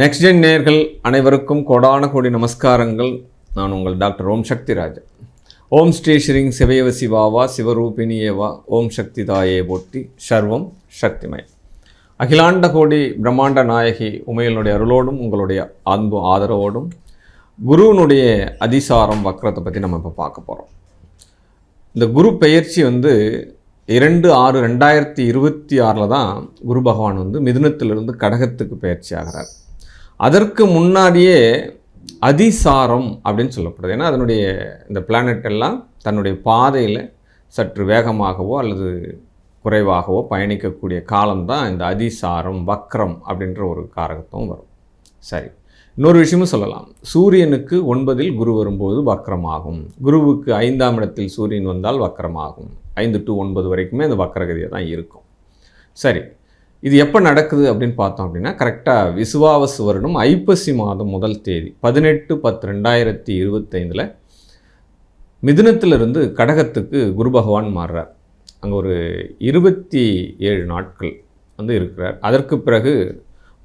Next gen நேர்கள் அனைவருக்கும் கொடான கோடி நமஸ்காரங்கள். நான் உங்கள் டாக்டர் ஓம் சக்தி ராஜா ஓம் ஸ்ரீ ஸ்ரீங் சிவயவ சிவாவா சிவரூபிணியேவா ஓம் சக்தி தாயே போட்டி சர்வம் சக்திமயம். அகிலாண்ட கோடி பிரம்மாண்ட நாயகி உமையனுடைய அருளோடும் உங்களுடைய அன்பு ஆதரவோடும் குருவினுடைய அதிசாரம் வக்ரத்தை பற்றி நம்ம இப்போ பார்க்க போகிறோம் இந்த குரு பெயர்ச்சி வந்து இரண்டு ஆறு ரெண்டாயிரத்தி இருபத்தி ஆறில் தான் குரு பகவான் வந்து மிதுனத்திலிருந்து கடகத்துக்கு பயிற்சி ஆகிறார். அதற்கு முன்னாடியே அதிசாரம் அப்படின்னு சொல்லப்படுது. ஏன்னா அதனுடைய இந்த பிளானட் எல்லாம் தன்னுடைய பாதையில் சற்று வேகமாகவோ அல்லது குறைவாகவோ பயணிக்கக்கூடிய காலம்தான் இந்த அதிசாரம் வக்ரம் அப்படின்ற ஒரு காரகத்தும் வரும். சரி. இன்னொரு விஷயமும் சொல்லலாம். சூரியனுக்கு ஒன்பதில் குரு வரும்போது வக்ரமாகும். குருவுக்கு ஐந்தாம் இடத்தில் சூரியன் வந்தால் வக்ரமாகும். ஐந்து டு ஒன்பது வரைக்குமே அந்த வக்ரகதியாக தான் இருக்கும். சரி. இது எப்போ நடக்குது அப்படின்னு பார்த்தோம் அப்படின்னா கரெக்டாக விசுவாவசு வருடம் ஐப்பசி மாதம் முதல் தேதி பதினெட்டு பத்து ரெண்டாயிரத்தி இருபத்தைந்தில் மிதுனத்திலிருந்து கடகத்துக்கு குரு பகவான் மாறுறார். அங்கே ஒரு இருபத்தி ஏழு நாட்கள் வந்து இருக்கிறார். அதற்கு பிறகு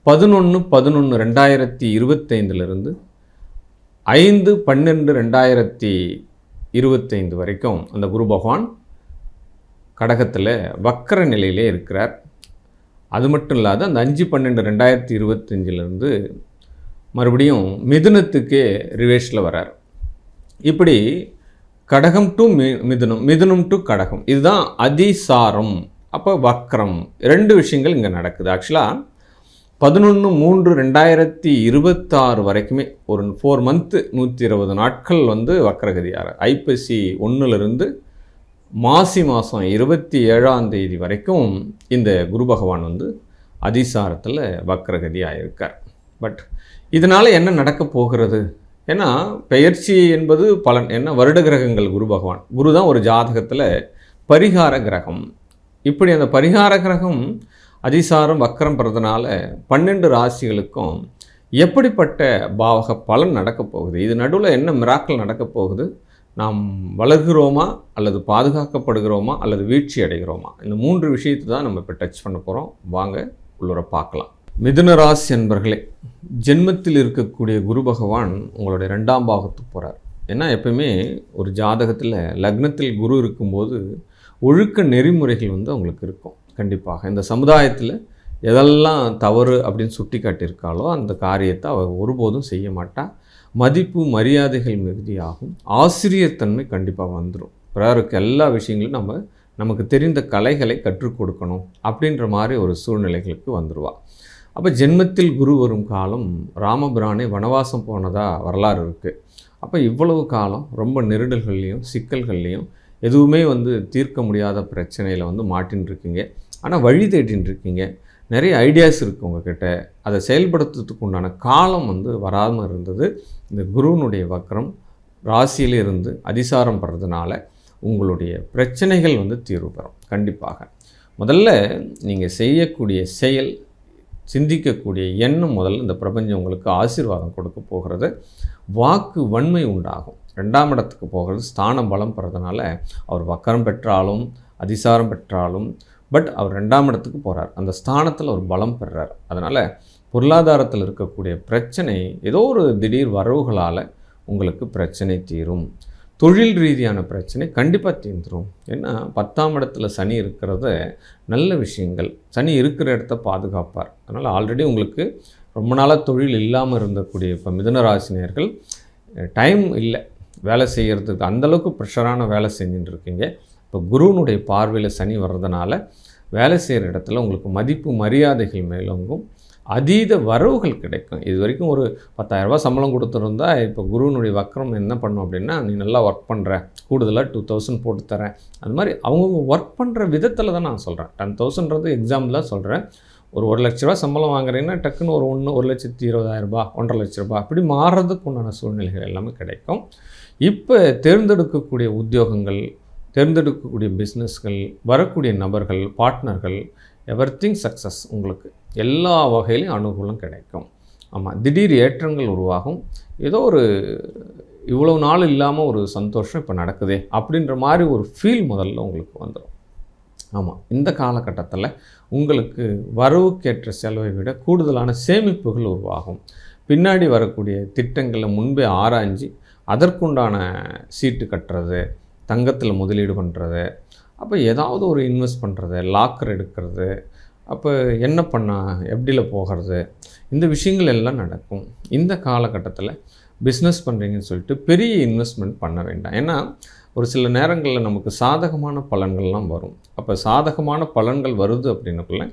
பதினொன்று பதினொன்று ரெண்டாயிரத்தி இருபத்தைந்துலேருந்து ஐந்து பன்னெண்டு ரெண்டாயிரத்தி இருபத்தைந்து வரைக்கும் அந்த குரு பகவான் கடகத்தில் வக்கர நிலையிலே இருக்கிறார். அது மட்டும் இல்லாத அந்த அஞ்சு பன்னெண்டு ரெண்டாயிரத்தி இருபத்தஞ்சிலேருந்து மறுபடியும் மிதுனத்துக்கே ரிவேஷில் வரார். இப்படி கடகம் டு மி மிதுனம் மிதுனம் டு கடகம். இதுதான் அதிசாரம் அப்போ வக்ரம். ரெண்டு விஷயங்கள் இங்கே நடக்குது. ஆக்சுவலாக பதினொன்று மூன்று ரெண்டாயிரத்தி இருபத்தாறு வரைக்குமே ஒரு ஃபோர் மந்த்து நூற்றி இருபது நாட்கள் வந்து வக்ரகதியார். ஐப்பசி ஒன்றுலேருந்து மாசி மாதம் இருபத்தி ஏழாம் தேதி வரைக்கும் இந்த குரு பகவான் வந்து அதிசாரத்தில் வக்ரகதியாக இருக்கார் பட் இதனால் என்ன நடக்க போகிறது? ஏன்னா பெயர்ச்சி என்பது பலன் என்ன வருட கிரகங்கள் குரு பகவான். குரு தான் ஒரு ஜாதகத்தில் பரிகார கிரகம். இப்படி அந்த பரிகார கிரகம் அதிசாரம் வக்கரம் பெறதுனால பன்னெண்டு ராசிகளுக்கும் எப்படிப்பட்ட பாவக பலன் நடக்கப் போகுது? இது நடுவில் என்ன மிராக்கள் நடக்கப் போகுது? நாம் வளர்கிறோமா அல்லது பாதுகாக்கப்படுகிறோமா அல்லது வீழ்ச்சி அடைகிறோமா? இந்த மூன்று விஷயத்தை தான் நம்ம இப்போ டச் பண்ண போகிறோம் வாங்க உள்ளுர பார்க்கலாம். மிதுன ராசி என்பர்களே ஜென்மத்தில் இருக்கக்கூடிய குரு பகவான் உங்களுடைய ரெண்டாம் பாகத்துக்கு போகிறார் ஏன்னா எப்பயுமே ஒரு ஜாதகத்தில் லக்னத்தில் குரு இருக்கும்போது ஒழுக்க நெறிமுறைகள் வந்து அவங்களுக்கு இருக்கும். கண்டிப்பாக. இந்த சமுதாயத்தில் எதெல்லாம் தவறு அப்படின்னு சுட்டி காட்டியிருக்காளோ அந்த காரியத்தை அவள் ஒருபோதும் செய்ய மாட்டா. மதிப்பு மரியாதைகள் மிகுதியாகும். ஆசிரியர் தன்மை கண்டிப்பாக வந்துடும் பிறருக்கு எல்லா விஷயங்களும் நம்ம நமக்கு தெரிந்த கலைகளை கற்றுக் கொடுக்கணும் அப்படின்ற மாதிரி ஒரு சூழ்நிலைகளுக்கு வந்துடுவா அப்போ ஜென்மத்தில் குரு வரும் காலம் ராமபிரானே வனவாசம் போனதாக வரலாறு இருக்குது அப்போ இவ்வளவு காலம் ரொம்ப நெருடல்கள்லேயும் சிக்கல்கள்லேயும் எதுவுமே வந்து தீர்க்க முடியாத பிரச்சனையில் வந்து மாட்டின்னு இருக்கீங்க ஆனால் வழி தேடின்னு இருக்கீங்க நிறைய ஐடியாஸ் இருக்குது உங்ககிட்ட. அதை செயல்படுத்துறதுக்கு உண்டான காலம் வந்து வராமல் இருந்தது. இந்த குருவினுடைய வக்கரம் ராசியில இருந்து அதிசாரம் படுறதுனால உங்களுடைய பிரச்சனைகள் வந்து தீர்வு பெறும். கண்டிப்பாக. முதல்ல நீங்கள் செய்யக்கூடிய செயல் சிந்திக்கக்கூடிய எண்ணம் முதல்ல இந்த பிரபஞ்சம் உங்களுக்கு ஆசீர்வாதம் கொடுக்க போகிறது. வாக்கு வன்மை உண்டாகும். ரெண்டாம் இடத்துக்கு போகிறது. ஸ்தானம் பலம் பெறதுனால அவர் வக்கரம் பெற்றாலும் அதிசாரம் பெற்றாலும் பட் அவர் ரெண்டாம் இடத்துக்கு போகிறார் அந்த ஸ்தானத்தில் அவர் பலம் பெறுறார் அதனால் பொருளாதாரத்தில் இருக்கக்கூடிய பிரச்சனை ஏதோ ஒரு திடீர் வரவுகளால் உங்களுக்கு பிரச்சனை தீரும். தொழில் ரீதியான பிரச்சனை கண்டிப்பாக தீர்ந்துடும் ஏன்னா பத்தாம் இடத்துல சனி இருக்கிறத நல்ல விஷயங்கள். சனி இருக்கிற இடத்த பாதுகாப்பார். அதனால் ஆல்ரெடி உங்களுக்கு ரொம்ப நாளாக தொழில் இல்லாமல் இருந்தக்கூடிய இப்போ மிதுனராசினியர்கள் டைம் இல்லை. வேலை செய்கிறதுக்கு அந்தளவுக்கு ப்ரெஷரான வேலை செஞ்சுட்டு இருக்கீங்க. இப்போ குருவனுடைய பார்வையில் சனி வர்றதுனால வேலை செய்கிற இடத்துல உங்களுக்கு மதிப்பு மரியாதைகள் மேலோங்கும். அதீத வரவுகள் கிடைக்கும். இது வரைக்கும் ஒரு பத்தாயிரரூபா சம்பளம் கொடுத்துருந்தா இப்போ குருவனுடைய வக்கரம் என்ன பண்ணும் அப்படின்னா நீ நல்லா ஒர்க் பண்ணுற கூடுதலாக டூ தௌசண்ட் போட்டு தரேன். அது மாதிரி அவங்கவுங்க ஒர்க் பண்ணுற விதத்தில் தான் நான் சொல்கிறேன் டென் தௌசண்ட்றது எக்ஸாம்பிளாக சொல்கிறேன் ஒரு ஒரு லட்ச ரூபா சம்பளம் வாங்குறீங்கன்னா டக்குன்னு ஒரு ஒன்று ஒரு லட்சத்தி இருபதாயிரரூபா ஒன்றரை லட்ச ரூபா அப்படி மாறுறதுக்கு உண்டான சூழ்நிலைகள் எல்லாமே கிடைக்கும். இப்போ தேர்ந்தெடுக்கக்கூடிய உத்தியோகங்கள் தேர்ந்தெடுக்கக்கூடிய பிஸ்னஸ்கள் வரக்கூடிய நபர்கள் பார்ட்னர்கள் எவர் திங் சக்ஸஸ் உங்களுக்கு. எல்லா வகையிலையும் அனுகூலம் கிடைக்கும். ஆமாம் திடீர் ஏற்றங்கள் உருவாகும். ஏதோ ஒரு இவ்வளோ நாள் இல்லாமல் ஒரு சந்தோஷம் இப்போ நடக்குதே அப்படின்ற மாதிரி ஒரு ஃபீல் முதல்ல உங்களுக்கு வந்துடும் ஆமாம் இந்த காலகட்டத்தில் உங்களுக்கு வரவுக்கேற்ற செலவை விட கூடுதலான சேமிப்புகள் உருவாகும். பின்னாடி வரக்கூடிய திட்டங்களை முன்பே ஆராய்ஞ்சு அதற்குண்டான சீட்டு கட்டுறது தங்கத்தில் முதலீடு பண்ணுறது அப்போ ஏதாவது ஒரு இன்வெஸ்ட் பண்ணுறது லாக்கர் எடுக்கிறது அப்போ என்ன பண்ணால் எப்படியில் போகிறது இந்த விஷயங்கள் எல்லாம் நடக்கும். இந்த காலகட்டத்தில் பிஸ்னஸ் பண்ணுறீங்கன்னு சொல்லிட்டு பெரிய இன்வெஸ்ட்மெண்ட் பண்ண வேண்டாம். ஏன்னா ஒரு சில நேரங்களில் நமக்கு சாதகமான பலன்கள்லாம் வரும். அப்போ சாதகமான பலன்கள் வருது அப்படின்னக்குள்ள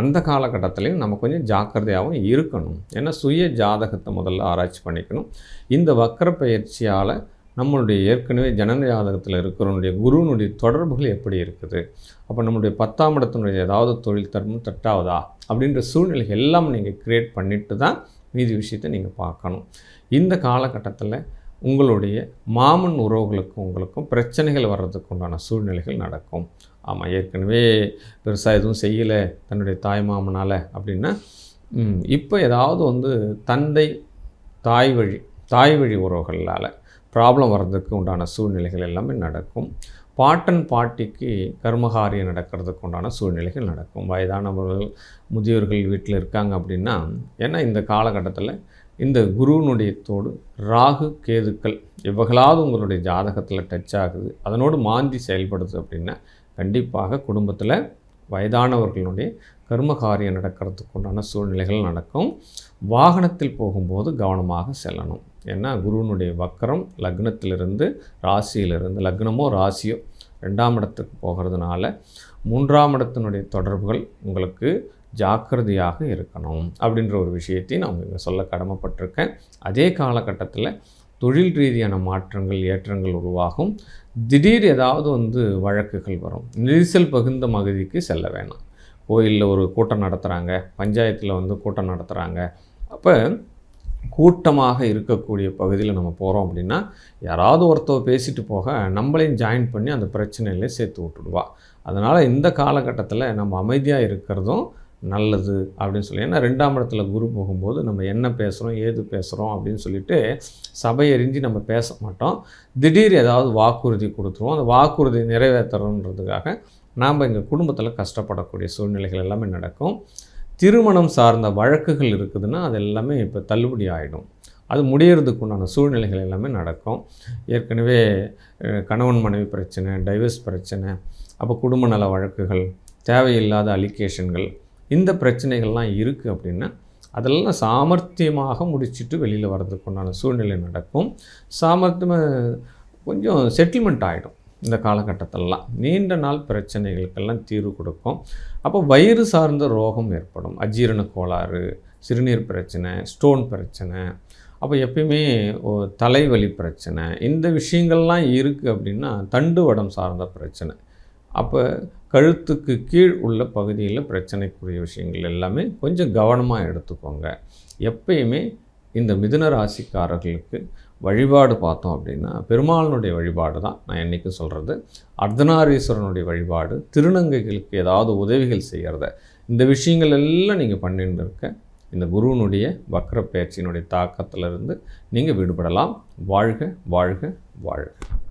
அந்த காலகட்டத்திலையும் நம்ம கொஞ்சம் ஜாக்கிரதையாகவும் இருக்கணும். ஏன்னா சுய ஜாதகத்தை முதல்ல ஆராய்ச்சி பண்ணிக்கணும். இந்த வக்கர பயிற்சியால் நம்மளுடைய ஏற்கனவே ஜனன ஜாதகத்தில் இருக்கிறவனுடைய குருவனுடைய தொடர்புகள் எப்படி இருக்குது? அப்போ நம்மளுடைய பத்தாம் இடத்தினுடைய ஏதாவது தொழில் தர்மம் தட்டாவதா? அப்படின்ற சூழ்நிலைகள் எல்லாம் நீங்கள் க்ரியேட் பண்ணிட்டு தான் மீதி விஷயத்தை நீங்கள் பார்க்கணும். இந்த காலகட்டத்தில் உங்களுடைய மாமன் உறவுகளுக்கும் உங்களுக்கும் பிரச்சனைகள் வர்றதுக்கு உண்டான சூழ்நிலைகள் நடக்கும். ஆமாம் ஏற்கனவே பெருசாக எதுவும் செய்யலை தன்னுடைய தாய் மாமனால் அப்படின்னா இப்போ ஏதாவது வந்து தந்தை தாய் வழி தாய் வழி உறவுகளால் ப்ராப்ளம் வர்றதுக்கு உண்டான சூழ்நிலைகள் எல்லாமே நடக்கும். பாட்டன் பாட்டிக்கு கர்மகாரியம் நடக்கிறதுக்கு உண்டான சூழ்நிலைகள் நடக்கும். வயதானவர்கள் முதியோர்கள் வீட்டில் இருக்காங்க அப்படின்னா ஏன்னா இந்த காலகட்டத்தில் இந்த குருவினுடைய தோடு ராகு கேதுக்கள் இவர்களாவது உங்களுடைய ஜாதகத்தில் டச் ஆகுது. அதனோடு மாந்தி செயல்படுது அப்படின்னா கண்டிப்பாக குடும்பத்தில் வயதானவர்களுடைய கர்மகாரியம் நடக்கிறதுக்கு உண்டான சூழ்நிலைகள் நடக்கும். வாகனத்தில் போகும்போது கவனமாக செல்லணும். ஏன்னா குருவினுடைய வக்கரம் லக்னத்திலிருந்து ராசியிலிருந்து லக்னமோ ராசியோ ரெண்டாம் இடத்துக்கு போகிறதுனால மூன்றாம் இடத்தினுடைய தொடர்புகள் உங்களுக்கு ஜாக்கிரதையாக இருக்கணும் அப்படின்ற ஒரு விஷயத்தையும் நான் இங்கே சொல்ல கடமைப்பட்டிருக்கேன். அதே காலகட்டத்தில் தொழில் ரீதியான மாற்றங்கள் ஏற்றங்கள் உருவாகும். திடீர் ஏதாவது வந்து வழக்குகள் வரும். நெரிசல் பகுந்த மகுதிக்கு செல்ல வேணாம். கோயிலில் ஒரு கூட்டம் நடத்துகிறாங்க பஞ்சாயத்தில் வந்து கூட்டம் நடத்துகிறாங்க அப்போ கூட்டமாக இருக்கக்கூடிய பகுதியில் நம்ம போகிறோம் அப்படின்னா யாராவது ஒருத்தர் பேசிட்டு போக நம்மளையும் ஜாயின் பண்ணி அந்த பிரச்சனையில சேர்த்து விட்டுடுவா. அதனால் இந்த காலகட்டத்தில் நம்ம அமைதியாக இருக்கிறதும் நல்லது அப்படின்னு சொல்லி ஏன்னா ரெண்டாம் இடத்துல குரு போகும்போது நம்ம என்ன பேசுகிறோம் ஏது பேசுகிறோம் அப்படின்னு சொல்லிட்டு சபையறிஞ்சு நம்ம பேச மாட்டோம். திடீர் ஏதாவது வாக்குறுதி கொடுத்துருவோம். அந்த வாக்குறுதி நிறைவேற்றணுன்றதுக்காக நாம் எங்கள் குடும்பத்தில் கஷ்டப்படக்கூடிய சூழ்நிலைகள் எல்லாமே நடக்கும். திருமணம் சார்ந்த வழக்குகள் இருக்குதுன்னா அது எல்லாமே இப்போ தள்ளுபடி ஆகிடும் அது முடியறதுக்கு உண்டான சூழ்நிலைகள் எல்லாமே நடக்கும். ஏற்கனவே கணவன் மனைவி பிரச்சனை டைவர்ஸ் பிரச்சனை அப்போ குடும்ப நல வழக்குகள் தேவையில்லாத அலிகேஷன்கள் இந்த பிரச்சனைகள்லாம் இருக்குது அப்படின்னா அதெல்லாம் சாமர்த்தியமாக முடிச்சுட்டு வெளியில் வர்றதுக்கு உண்டான சூழ்நிலை நடக்கும். சாமர்த்தியமாக கொஞ்சம் செட்டில்மெண்ட் ஆகிடும் இந்த காலகட்டத்திலலாம். நீண்ட நாள் பிரச்சனைகளுக்கெல்லாம் தீர்வு கொடுக்கும். அப்போ வயிறு சார்ந்த ரோகம் ஏற்படும். அஜீரண கோளாறு சிறுநீர் பிரச்சனை ஸ்டோன் பிரச்சனை அப்போ எப்பயுமே தலைவலி பிரச்சனை இந்த விஷயங்கள்லாம் இருக்குது அப்படின்னா தண்டு வடம் சார்ந்த பிரச்சனை. அப்போ கழுத்துக்கு கீழ் உள்ள பகுதியில் பிரச்சனைக்குரிய விஷயங்கள் எல்லாமே கொஞ்சம் கவனமாக எடுத்துக்கோங்க. எப்பயுமே இந்த மிதுன ராசிக்காரர்களுக்கு வழிபாடு பார்த்தோம் அப்படின்னா பெருமாளனுடைய வழிபாடு தான் நான் என்றைக்கும் சொல்கிறது அர்த்தநாரீஸ்வரனுடைய வழிபாடு திருநங்கைகளுக்கு ஏதாவது உதவிகள் செய்கிறத இந்த விஷயங்கள் எல்லாம் நீங்கள் பண்ணிட்டு இருக்க இந்த குருவினுடைய வக்ர பயிற்சியினுடைய தாக்கத்திலிருந்து நீங்கள் விடுபடலாம். வாழ்க வாழ்க வாழ்க.